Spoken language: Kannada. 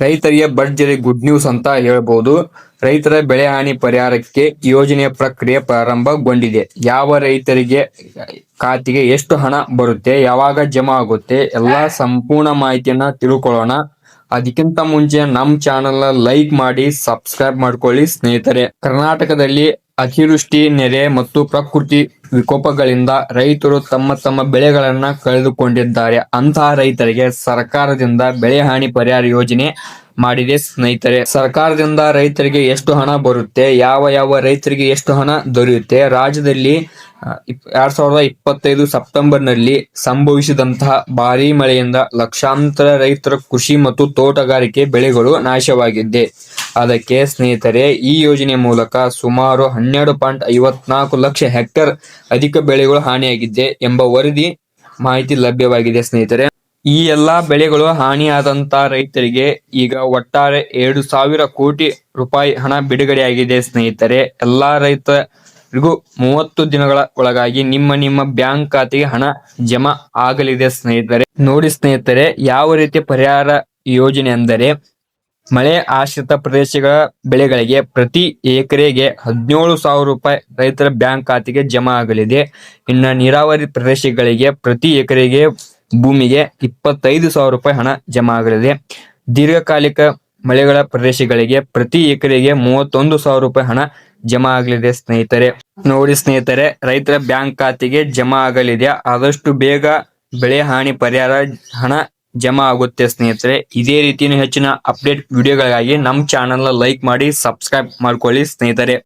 ರೈತರಿಗೆ ಭರ್ಜರಿ ಗುಡ್ ನ್ಯೂಸ್ ಅಂತ ಹೇಳಬಹುದು ರೈತರ ಬೆಳೆ ಹಾನಿ ಪರಿಹಾರಕ್ಕೆ ಯೋಜನೆಯ ಪ್ರಕ್ರಿಯೆ ಪ್ರಾರಂಭಗೊಂಡಿದೆ. ಯಾವ ರೈತರಿಗೆ ಖಾತೆಗೆ ಎಷ್ಟು ಹಣ ಬರುತ್ತೆ, ಯಾವಾಗ ಜಮಾ ಆಗುತ್ತೆ, ಎಲ್ಲಾ ಸಂಪೂರ್ಣ ಮಾಹಿತಿಯನ್ನ ತಿಳ್ಕೊಳ್ಳೋಣ. ಅದಕ್ಕಿಂತ ಮುಂಚೆ ನಮ್ಮ ಚಾನೆಲ್ ಲೈಕ್ ಮಾಡಿ ಸಬ್ಸ್ಕ್ರೈಬ್ ಮಾಡ್ಕೊಳ್ಳಿ ಸ್ನೇಹಿತರೆ. ಕರ್ನಾಟಕದಲ್ಲಿ ಅತಿವೃಷ್ಟಿ, ನೆರೆ ಮತ್ತು ಪ್ರಕೃತಿ ವಿಕೋಪಗಳಿಂದ ರೈತರು ತಮ್ಮ ತಮ್ಮ ಬೆಳೆಗಳನ್ನ ಕಳೆದುಕೊಂಡಿದ್ದಾರೆ. ಅಂತಹ ರೈತರಿಗೆ ಸರ್ಕಾರದಿಂದ ಬೆಳೆ ಹಾನಿ ಪರಿಹಾರ ಯೋಜನೆ ಮಾಡಿದೆ ಸ್ನೇಹಿತರೆ. ಸರ್ಕಾರದಿಂದ ರೈತರಿಗೆ ಎಷ್ಟು ಹಣ ಬರುತ್ತೆ, ಯಾವ ಯಾವ ರೈತರಿಗೆ ಎಷ್ಟು ಹಣ ದೊರೆಯುತ್ತೆ, ರಾಜ್ಯದಲ್ಲಿ ಎರಡ್ ಸಾವಿರದ ಇಪ್ಪತ್ತೈದು ಸೆಪ್ಟೆಂಬರ್ನಲ್ಲಿ ಸಂಭವಿಸಿದಂತಹ ಭಾರೀ ಮಳೆಯಿಂದ ಲಕ್ಷಾಂತರ ರೈತರ ಕೃಷಿ ಮತ್ತು ತೋಟಗಾರಿಕೆ ಬೆಳೆಗಳು ನಾಶವಾಗಿದ್ದೆ. ಅದಕ್ಕೆ ಸ್ನೇಹಿತರೆ, ಈ ಯೋಜನೆ ಮೂಲಕ ಸುಮಾರು ಹನ್ನೆರಡು ಪಾಯಿಂಟ್ ಐವತ್ನಾಲ್ಕು ಲಕ್ಷ ಹೆಕ್ಟೇರ್ ಅಧಿಕ ಬೆಳೆಗಳು ಹಾನಿಯಾಗಿದ್ದೆ ಎಂಬ ವರದಿ ಮಾಹಿತಿ ಲಭ್ಯವಾಗಿದೆ ಸ್ನೇಹಿತರೆ. ಈ ಎಲ್ಲಾ ಬೆಳೆಗಳು ಹಾನಿಯಾದಂತ ರೈತರಿಗೆ ಈಗ ಒಟ್ಟಾರೆ ಎರಡು ಸಾವಿರ ಕೋಟಿ ರೂಪಾಯಿ ಹಣ ಬಿಡುಗಡೆಯಾಗಿದೆ ಸ್ನೇಹಿತರೆ. ಎಲ್ಲಾ ರೈತರಿಗೂ ಮೂವತ್ತು ದಿನಗಳ ಒಳಗಾಗಿ ನಿಮ್ಮ ನಿಮ್ಮ ಬ್ಯಾಂಕ್ ಖಾತೆಗೆ ಹಣ ಜಮಾ ಆಗಲಿದೆ ಸ್ನೇಹಿತರೆ. ನೋಡಿ ಸ್ನೇಹಿತರೆ, ಯಾವ ರೀತಿ ಪರಿಹಾರ ಯೋಜನೆ ಅಂದರೆ ಮಳೆ ಆಶ್ರಿತ ಪ್ರದೇಶಗಳ ಬೆಳೆಗಳಿಗೆ ಪ್ರತಿ ಎಕರೆಗೆ ಹದಿನೇಳು ಸಾವಿರ ರೂಪಾಯಿ ರೈತರ ಬ್ಯಾಂಕ್ ಖಾತೆಗೆ ಜಮಾ ಆಗಲಿದೆ. ಇನ್ನು ನೀರಾವರಿ ಪ್ರದೇಶಗಳಿಗೆ ಪ್ರತಿ ಎಕರೆಗೆ ಭೂಮಿಗೆ ಇಪ್ಪತ್ತೈದು ಸಾವಿರ ರೂಪಾಯಿ ಹಣ ಜಮಾ ಆಗಲಿದೆ. ದೀರ್ಘಕಾಲಿಕ ಮಳೆಗಳ ಪ್ರದೇಶಗಳಿಗೆ ಪ್ರತಿ ಎಕರೆಗೆ ಮೂವತ್ತೊಂದು ಸಾವಿರ ರೂಪಾಯಿ ಹಣ ಜಮಾ ಆಗಲಿದೆ ಸ್ನೇಹಿತರೆ. ನೋಡಿ ಸ್ನೇಹಿತರೆ, ರೈತರ ಬ್ಯಾಂಕ್ ಖಾತೆಗೆ ಜಮಾ ಆಗಲಿದೆ. ಆದಷ್ಟು ಬೇಗ ಬೆಳೆ ಹಾನಿ ಪರಿಹಾರ ಹಣ ಜಮಾ ಆಗುತ್ತೆ ಸ್ನೇಹಿತರೆ. ಇದೇ ರೀತಿಯ ಹೆಚ್ಚಿನ ಅಪ್ಡೇಟ್ ವಿಡಿಯೋಗಳಿಗಾಗಿ ನಮ್ಮ ಚಾನೆಲ್ನ ಲೈಕ್ ಮಾಡಿ, ಸಬ್ಸ್ಕ್ರೈಬ್ ಮಾಡ್ಕೊಳ್ಳಿ ಸ್ನೇಹಿತರೆ.